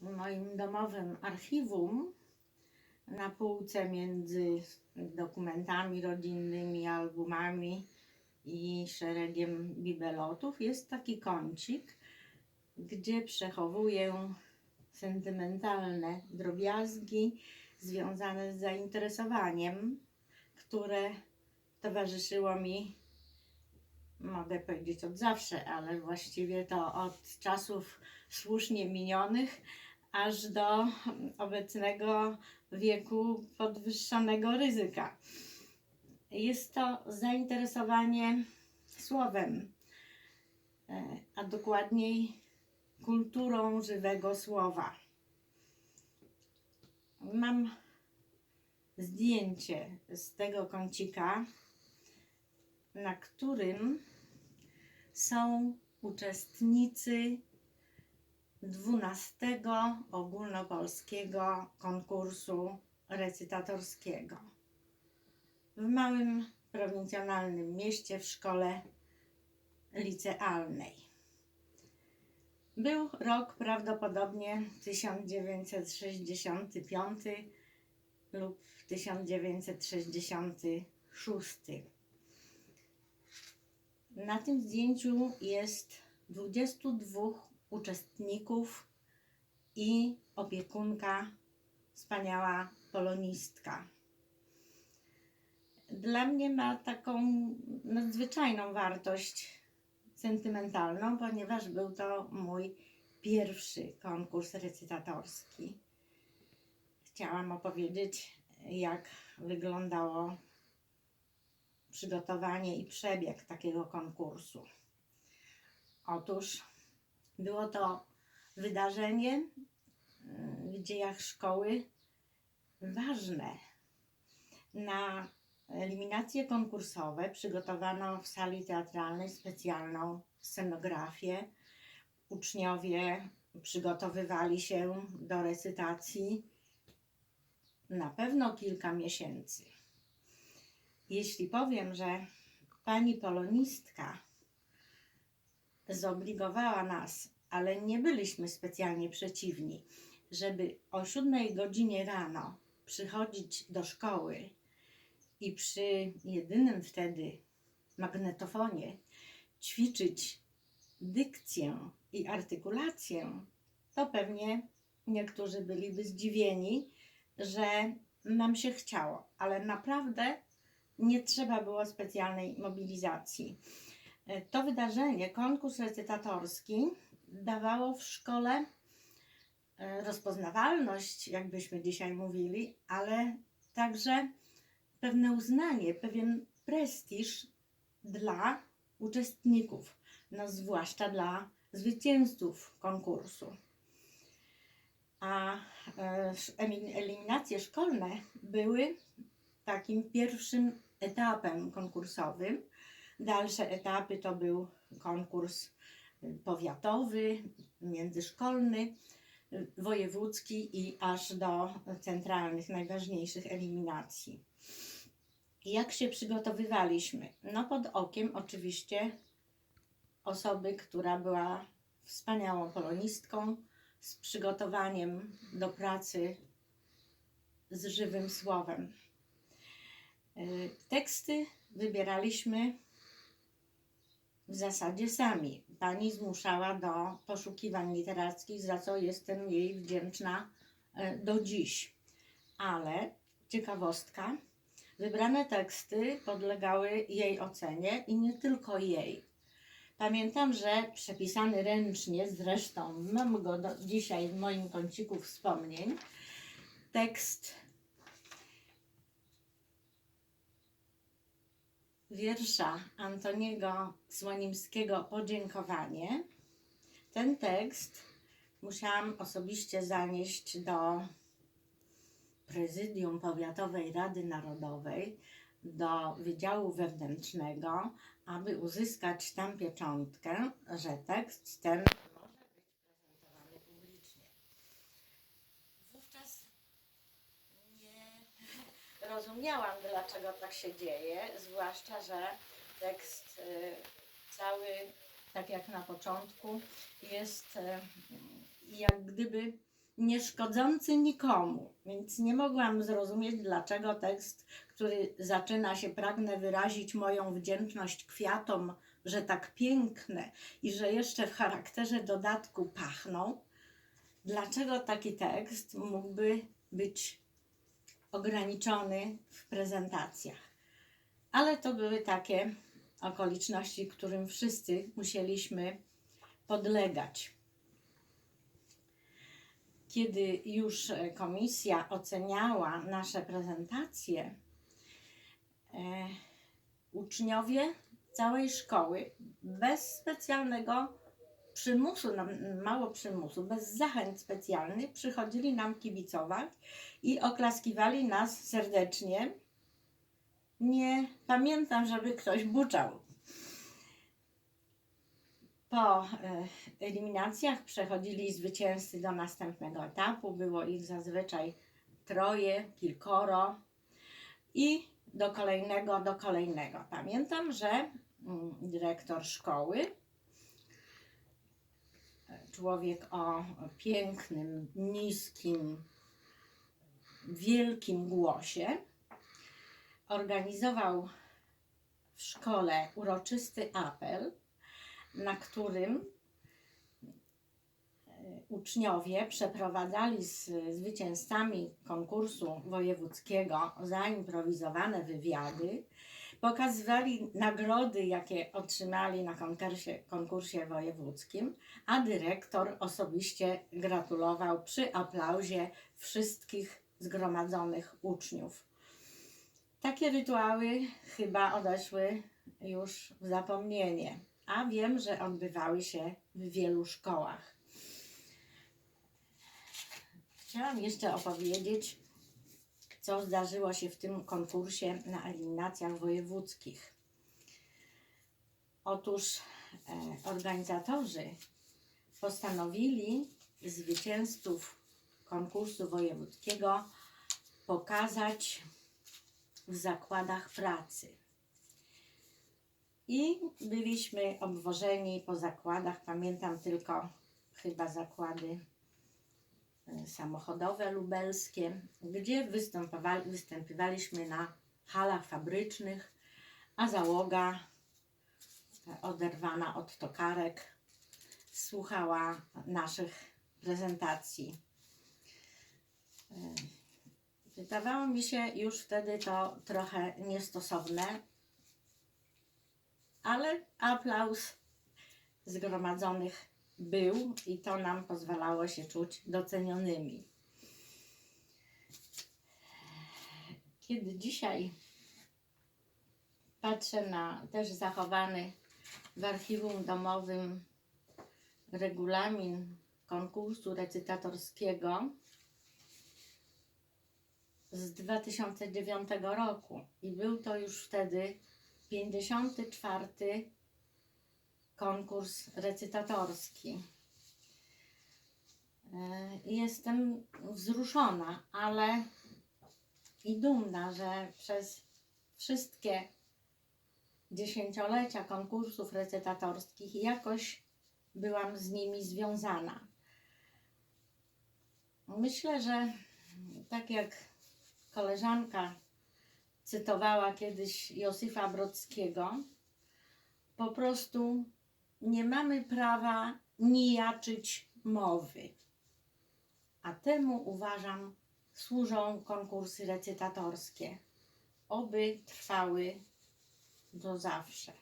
w moim domowym archiwum na półce między dokumentami rodzinnymi, albumami i szeregiem bibelotów jest taki kącik, gdzie przechowuję sentymentalne drobiazgi związane z zainteresowaniem, które towarzyszyło mi, mogę powiedzieć od zawsze, ale właściwie to od czasów słusznie minionych, aż do obecnego wieku podwyższonego ryzyka. Jest to zainteresowanie słowem, e, a dokładniej kulturą żywego słowa. Mam zdjęcie z tego kącika, na którym są uczestnicy 12 ogólnopolskiego konkursu recytatorskiego w małym prowincjonalnym mieście w szkole licealnej. Był rok prawdopodobnie 1965 lub 1966. Na tym zdjęciu jest 22 uczestników i opiekunka, wspaniała polonistka. Dla mnie ma taką nadzwyczajną wartość sentymentalną, ponieważ był to mój pierwszy konkurs recytatorski. Chciałam opowiedzieć, jak wyglądało przygotowanie i przebieg takiego konkursu. Otóż było to wydarzenie y, w dziejach szkoły ważne. Na eliminacje konkursowe przygotowano w sali teatralnej specjalną scenografię. Uczniowie przygotowywali się do recytacji na pewno kilka miesięcy. Jeśli powiem, że pani polonistka zobligowała nas, ale nie byliśmy specjalnie przeciwni, żeby o 7 godzinie rano przychodzić do szkoły i przy jedynym wtedy magnetofonie ćwiczyć dykcję i artykulację, to pewnie niektórzy byliby zdziwieni, że nam się chciało, ale naprawdę nie trzeba było specjalnej mobilizacji. E, To wydarzenie, konkurs recytatorski, dawało w szkole e, rozpoznawalność, jakbyśmy dzisiaj mówili, ale także pewne uznanie, pewien prestiż dla uczestników, no zwłaszcza dla zwycięzców konkursu. A e, eliminacje szkolne były takim pierwszym etapem konkursowym. Dalsze etapy to był konkurs powiatowy, międzyszkolny, wojewódzki i aż do centralnych, najważniejszych eliminacji. Jak się przygotowywaliśmy? No pod okiem oczywiście osoby, która była wspaniałą polonistką, z przygotowaniem do pracy z żywym słowem. Teksty wybieraliśmy w zasadzie sami. Pani zmuszała do poszukiwań literackich, za co jestem jej wdzięczna y, do dziś. Ale ciekawostka, wybrane teksty podlegały jej ocenie i nie tylko jej. Pamiętam, że przepisany ręcznie, zresztą mam go do, dzisiaj w moim kąciku wspomnień, tekst wiersza Antoniego Słonimskiego Podziękowanie. Ten tekst musiałam osobiście zanieść do Prezydium Powiatowej Rady Narodowej, do Wydziału Wewnętrznego, aby uzyskać tam pieczątkę, że tekst ten rozumiałam, dlaczego tak się dzieje, zwłaszcza, że tekst y, cały, tak jak na początku, jest y, jak gdyby nieszkodzący nikomu, więc nie mogłam zrozumieć, dlaczego tekst, który zaczyna się pragnę wyrazić moją wdzięczność kwiatom, że tak piękne i że jeszcze w charakterze dodatku pachną, dlaczego taki tekst mógłby być ograniczony w prezentacjach. Ale to były takie okoliczności, którym wszyscy musieliśmy podlegać. Kiedy już komisja oceniała nasze prezentacje, e, uczniowie całej szkoły bez specjalnego przymusu, mało przymusu, bez zachęt specjalnych przychodzili nam kibicować i oklaskiwali nas serdecznie. Nie pamiętam, żeby ktoś buczał. Po e, eliminacjach przechodzili zwycięzcy do następnego etapu. Było ich zazwyczaj troje, kilkoro i do kolejnego, do kolejnego. Pamiętam, że mm, dyrektor szkoły, człowiek o pięknym, niskim, wielkim głosie, organizował w szkole uroczysty apel, na którym uczniowie przeprowadzali z zwycięzcami konkursu wojewódzkiego zaimprowizowane wywiady, pokazywali nagrody, jakie otrzymali na konkursie, konkursie wojewódzkim, a dyrektor osobiście gratulował przy aplauzie wszystkich zgromadzonych uczniów. Takie rytuały chyba odeszły już w zapomnienie, a wiem, że odbywały się w wielu szkołach. Chciałam jeszcze opowiedzieć, co zdarzyło się w tym konkursie na eliminacjach wojewódzkich. Otóż e, organizatorzy postanowili zwycięzców konkursu wojewódzkiego pokazać w zakładach pracy. I byliśmy obwożeni po zakładach. Pamiętam tylko chyba zakłady samochodowe lubelskie, gdzie występowali, występowaliśmy na halach fabrycznych, a załoga oderwana od tokarek słuchała naszych prezentacji. E, Wydawało mi się już wtedy to trochę niestosowne, ale aplauz zgromadzonych był i to nam pozwalało się czuć docenionymi. Kiedy dzisiaj patrzę na też zachowany w archiwum domowym regulamin konkursu recytatorskiego z 2009 roku i był to już wtedy 54 konkurs recytatorski. E, Jestem wzruszona, ale i dumna, że przez wszystkie dziesięciolecia konkursów recytatorskich jakoś byłam z nimi związana. Myślę, że tak jak koleżanka cytowała kiedyś Józefa Brodskiego, po prostu nie mamy prawa nijaczyć mowy. A temu uważam służą konkursy recytatorskie. Oby trwały do zawsze.